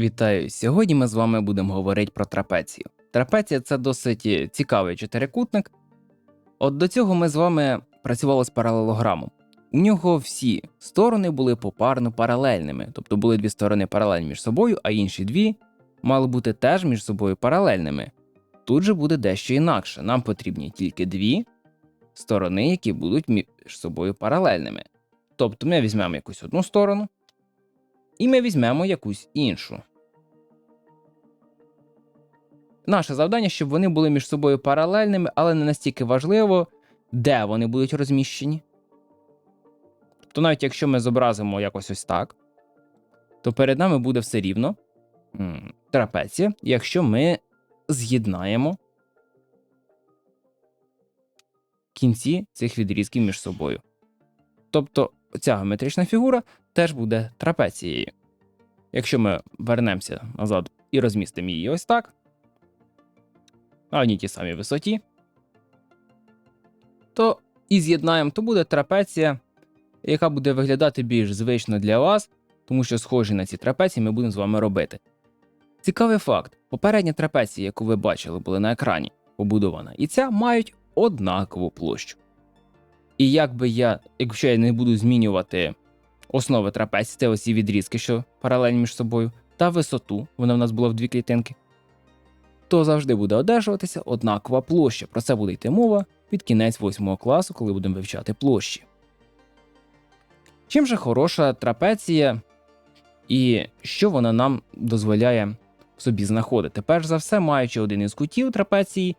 Вітаю! Сьогодні ми з вами будемо говорити про трапецію. Трапеція це досить цікавий чотирикутник. От до цього ми з вами працювали з паралелограмом. У нього всі сторони були попарно паралельними, тобто були дві сторони паралельні між собою, а інші дві мали бути теж між собою паралельними. Тут же буде дещо інакше. Нам потрібні тільки дві сторони, які будуть між собою паралельними. Тобто ми візьмемо якусь одну сторону, і ми візьмемо якусь іншу. Наше завдання, щоб вони були між собою паралельними, але не настільки важливо, де вони будуть розміщені. Тобто, навіть якщо ми зобразимо якось ось так, то перед нами буде все рівно трапеція, якщо ми з'єднаємо кінці цих відрізків між собою. Тобто ця геометрична фігура теж буде трапецією. Якщо ми вернемося назад і розмістимо її ось так, на одній тій самій висоті, то і з'єднаємо, то буде трапеція, яка буде виглядати більш звично для вас, тому що схожі на ці трапеції ми будемо з вами робити. Цікавий факт: попередня трапеція, яку ви бачили, були на екрані, побудована, і ця мають однакову площу. І якби я, якщо я не буду змінювати основи трапеції, це ось ці відрізки, що паралельні між собою, та висоту, вона в нас була в дві клітинки, то завжди буде одержуватися однакова площа. Про це буде йти мова під кінець 8 класу, коли будемо вивчати площі. Чим же хороша трапеція і що вона нам дозволяє собі знаходити? Перш за все, маючи один із кутів трапеції,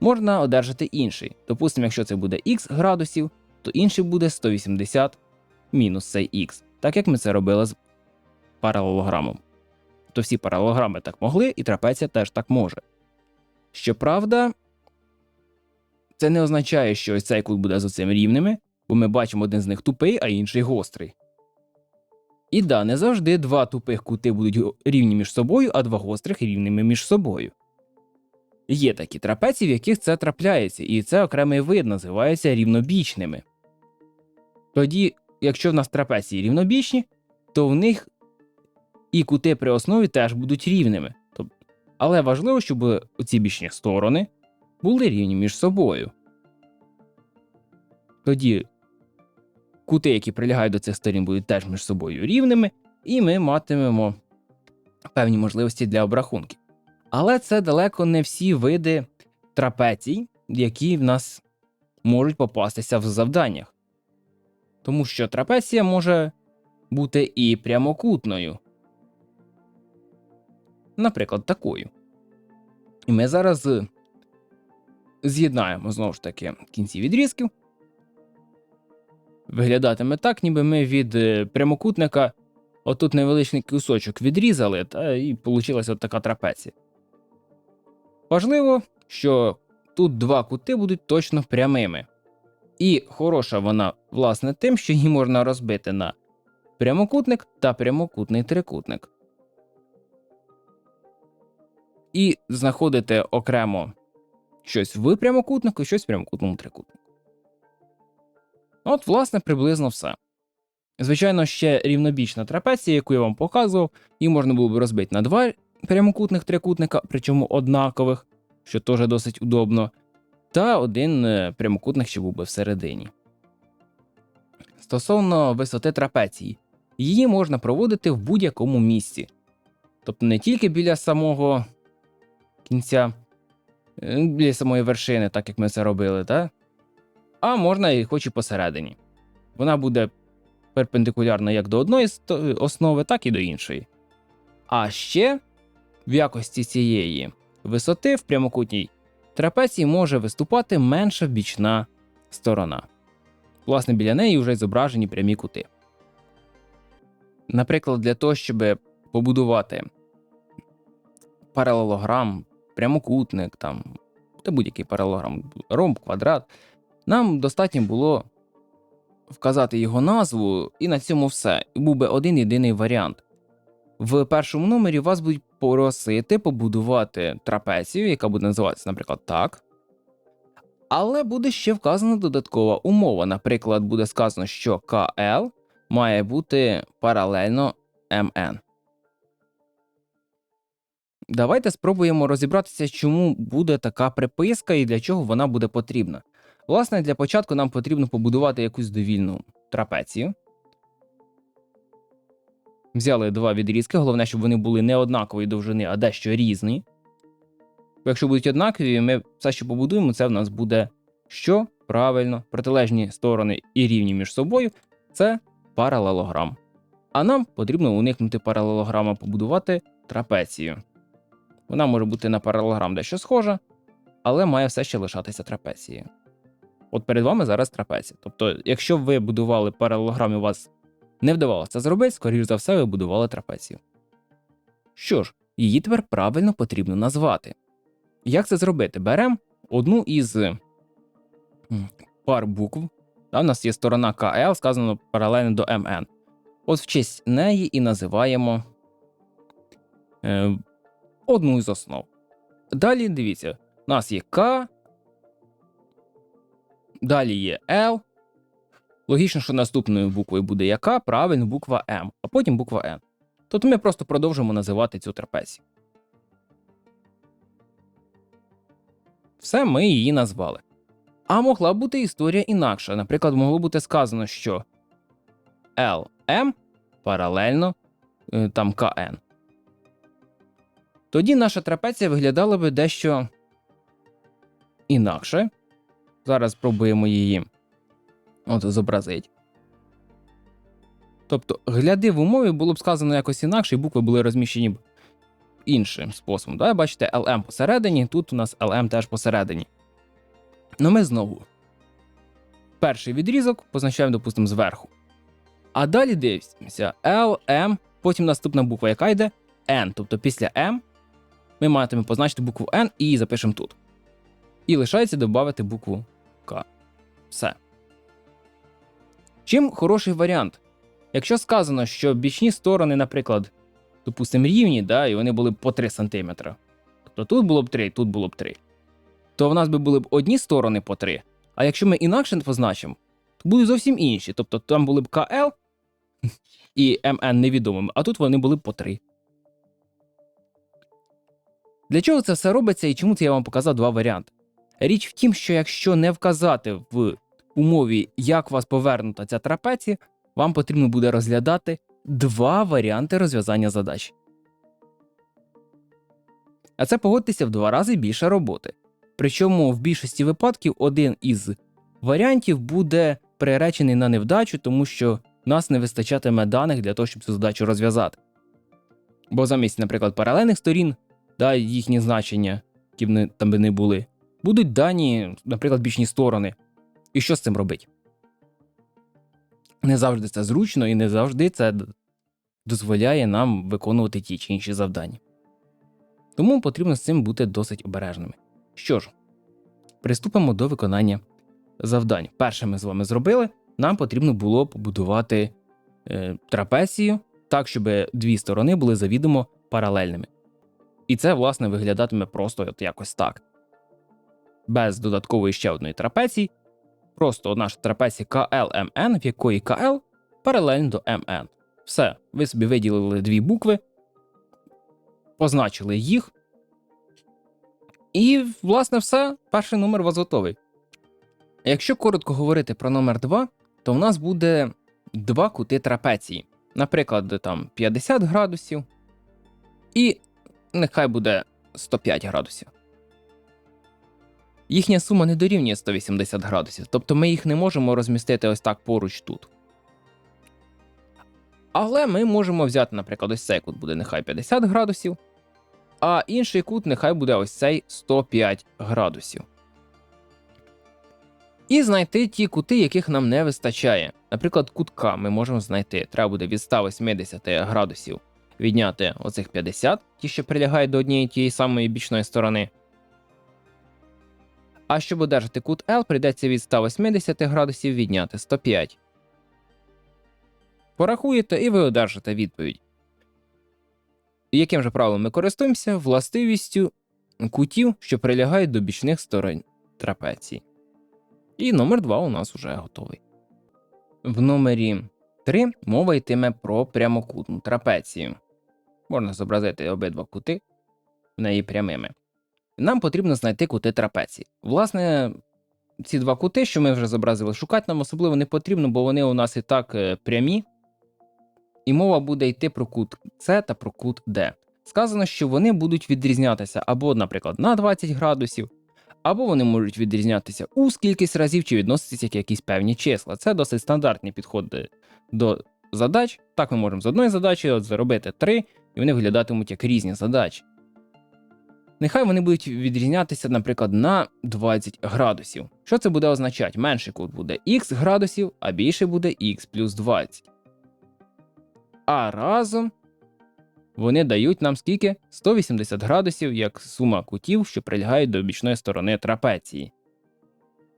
можна одержати інший. Допустимо, якщо це буде х градусів, то інший буде 180 мінус цей х, так як ми це робили з паралелограмом. То всі паралелограми так могли, і трапеція теж так може. Щоправда, це не означає, що ось цей кут буде з цим рівними, бо ми бачимо один з них тупий, а інший гострий. І да, не завжди два тупих кути будуть рівні між собою, а два гострих рівними між собою. Є такі трапеції, в яких це трапляється, і це окремий вид називається рівнобічними. Тоді, якщо в нас трапеції рівнобічні, то в них і кути при основі теж будуть рівними. Але важливо, щоб ці бічні сторони були рівні між собою. Тоді кути, які прилягають до цих сторін, будуть теж між собою рівними, і ми матимемо певні можливості для обрахунків. Але це далеко не всі види трапецій, які в нас можуть попастися в завданнях. Тому що трапеція може бути і прямокутною. Наприклад, такою. І ми зараз з'єднаємо знову ж таки кінці відрізків. Виглядатиме так, ніби ми від е, прямокутника отут невеличкий кусочок відрізали, та і вийшла така трапеція. Важливо, що тут два кути будуть точно прямими. І хороша вона, власне, тим, що її можна розбити на прямокутник та прямокутний трикутник. І знаходити окремо щось в прямокутнику щось в прямокутному трикутнику. От, власне, приблизно все. Звичайно, ще рівнобічна трапеція, яку я вам показував, її можна було б розбити на два прямокутних трикутника, причому однакових, що теж досить удобно, та один е, прямокутник, що був би всередині. Стосовно висоти трапеції, її можна проводити в будь-якому місці. Тобто не тільки біля самого кінця, е, біля самої вершини, так як ми це робили, та? а можна і хоч і посередині. Вона буде перпендикулярна як до одної основи, так і до іншої. А ще в якості цієї висоти в прямокутній трапеції може виступати менша бічна сторона. Власне, біля неї вже зображені прямі кути. Наприклад, для того, щоб побудувати паралелограм, прямокутник там, та будь-який паралелограм, ромб, квадрат, нам достатньо було вказати його назву, і на цьому все. І був би один єдиний варіант. В першому номері вас будуть просити побудувати трапецію, яка буде називатися, наприклад, так. Але буде ще вказана додаткова умова. Наприклад, буде сказано, що КЛ має бути паралельно МН. Давайте спробуємо розібратися, чому буде така приписка і для чого вона буде потрібна. Власне, для початку нам потрібно побудувати якусь довільну трапецію. Взяли два відрізки, головне, щоб вони були не однакової довжини, а дещо різні. Якщо будуть однакові, ми все, що побудуємо, це в нас буде що? Правильно, протилежні сторони і рівні між собою це паралелограм. А нам потрібно уникнути паралелограма, побудувати трапецію. Вона може бути на паралелограм дещо схожа, але має все ще лишатися трапецією. От перед вами зараз трапеція. Тобто, якщо ви будували паралелограм і у вас не вдавалося це зробити, скоріш за все, ви будували трапецію. Що ж, її тепер правильно потрібно назвати. Як це зробити? Беремо одну із пар букв. Та, у нас є сторона КЛ, сказано паралельно до МН. От в честь неї і називаємо е, одну із основ. Далі дивіться, у нас є К, далі є L. Логічно, що наступною буквою буде яка, правильно, буква М, а потім буква Н. Тобто ми просто продовжимо називати цю трапецію. Все ми її назвали. А могла бути історія інакша. Наприклад, могло бути сказано, що LM паралельно е, там КН. Тоді наша трапеція виглядала би дещо інакше. Зараз спробуємо її от зобразити. Тобто, гляди в умові було б сказано якось інакше, і букви були розміщені б іншим способом. Да? Бачите, LM посередині, тут у нас LM теж посередині. Ну ми знову. Перший відрізок позначаємо, допустимо, зверху. А далі дивимося L, M, потім наступна буква, яка йде N. Тобто після M ми матимемо позначити букву N і її запишемо тут. І лишається додати букву К. Все. Чим хороший варіант? Якщо сказано, що бічні сторони, наприклад, допустимо, рівні, да, і вони були по 3 см. Тобто тут було б 3, тут було б 3. То в нас би були б одні сторони по 3. А якщо ми інакше позначимо, то будуть зовсім інші. Тобто там були б КЛ і МН невідомими, а тут вони були по 3. Для чого це все робиться і чому це я вам показав два варіанти? Річ в тім, що якщо не вказати в умові, як у вас повернута ця трапеція, вам потрібно буде розглядати два варіанти розв'язання задач. А це погодьтеся в два рази більше роботи. Причому в більшості випадків один із варіантів буде приречений на невдачу, тому що нас не вистачатиме даних для того, щоб цю задачу розв'язати. Бо замість, наприклад, паралельних сторін, да, їхні значення, які б не, там би не були, будуть дані, наприклад, бічні сторони. І що з цим робити? Не завжди це зручно і не завжди це дозволяє нам виконувати ті чи інші завдання. Тому потрібно з цим бути досить обережними. Що ж, приступимо до виконання завдань. Перше ми з вами зробили. Нам потрібно було побудувати е, трапецію так, щоб дві сторони були завідомо паралельними. І це, власне, виглядатиме просто от якось так. Без додаткової ще одної трапеції. Просто наша трапеція KLMN, в якої KL паралельно до MN. Все, ви собі виділили дві букви, позначили їх. І, власне, все, перший номер у вас готовий. Якщо коротко говорити про номер 2, то в нас буде два кути трапеції. Наприклад, там 50 градусів, і нехай буде 105 градусів. Їхня сума не дорівнює 180 градусів, тобто ми їх не можемо розмістити ось так поруч тут. Але ми можемо взяти, наприклад, ось цей кут буде нехай 50 градусів, а інший кут нехай буде ось цей 105 градусів. І знайти ті кути, яких нам не вистачає. Наприклад, кутка ми можемо знайти. Треба буде від 180 градусів відняти оцих 50, ті, що прилягають до однієї тієї самої бічної сторони. А щоб одержати кут L, прийдеться від 180 градусів відняти 105. Порахуєте і ви одержите відповідь. Яким же правилом ми користуємося? Властивістю кутів, що прилягають до бічних сторон трапеції. І номер 2 у нас вже готовий. В номері 3 мова йтиме про прямокутну трапецію. Можна зобразити обидва кути. в неї прямими. Нам потрібно знайти кути трапеції. Власне, ці два кути, що ми вже зобразили, шукати нам особливо не потрібно, бо вони у нас і так е, прямі. І мова буде йти про кут С та про кут Д. Сказано, що вони будуть відрізнятися або, наприклад, на 20 градусів, або вони можуть відрізнятися у скількись разів чи відноситися як якісь певні числа. Це досить стандартні підходи до задач. Так ми можемо з одної задачі от зробити три, і вони виглядатимуть як різні задачі. Нехай вони будуть відрізнятися, наприклад, на 20 градусів. Що це буде означати? Менший кут буде х градусів, а більший буде х плюс 20. А разом вони дають нам скільки? 180 градусів як сума кутів, що прилягають до бічної сторони трапеції.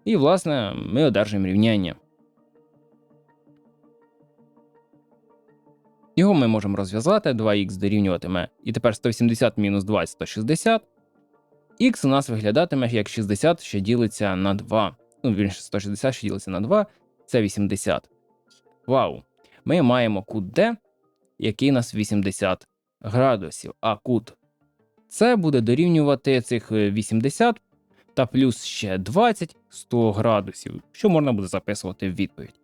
І, власне, ми одержуємо рівняння. Його ми можемо розв'язати, 2х дорівнюватиме. І тепер 180 мінус 20 160. Х у нас виглядатиме як 60, що ділиться на 2. Ну, вірніше, 160, що ділиться на 2, це 80. Вау! Ми маємо кут D, який у нас 80 градусів, а кут С буде дорівнювати цих е, 80 та плюс ще 20 100 градусів, що можна буде записувати в відповідь.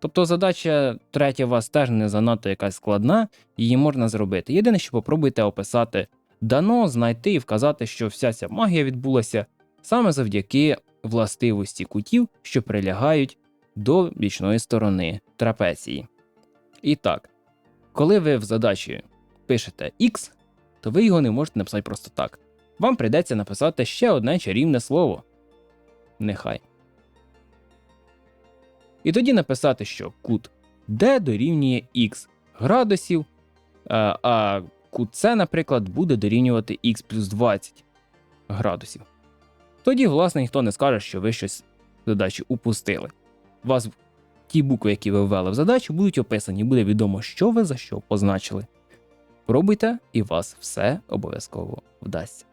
Тобто задача третя у вас теж не занадто якась складна, її можна зробити. Єдине, що попробуйте описати дано, знайти і вказати, що вся ця магія відбулася саме завдяки властивості кутів, що прилягають до бічної сторони трапеції. І так, коли ви в задачі пишете X, то ви його не можете написати просто так. Вам прийдеться написати ще одне чарівне слово. Нехай. І тоді написати, що кут D дорівнює X градусів, а, а кут С, наприклад, буде дорівнювати X плюс 20 градусів. Тоді, власне, ніхто не скаже, що ви щось в задачі упустили. У вас ті букви, які ви ввели в задачу, будуть описані, буде відомо, що ви за що позначили. Пробуйте, і вас все обов'язково вдасться.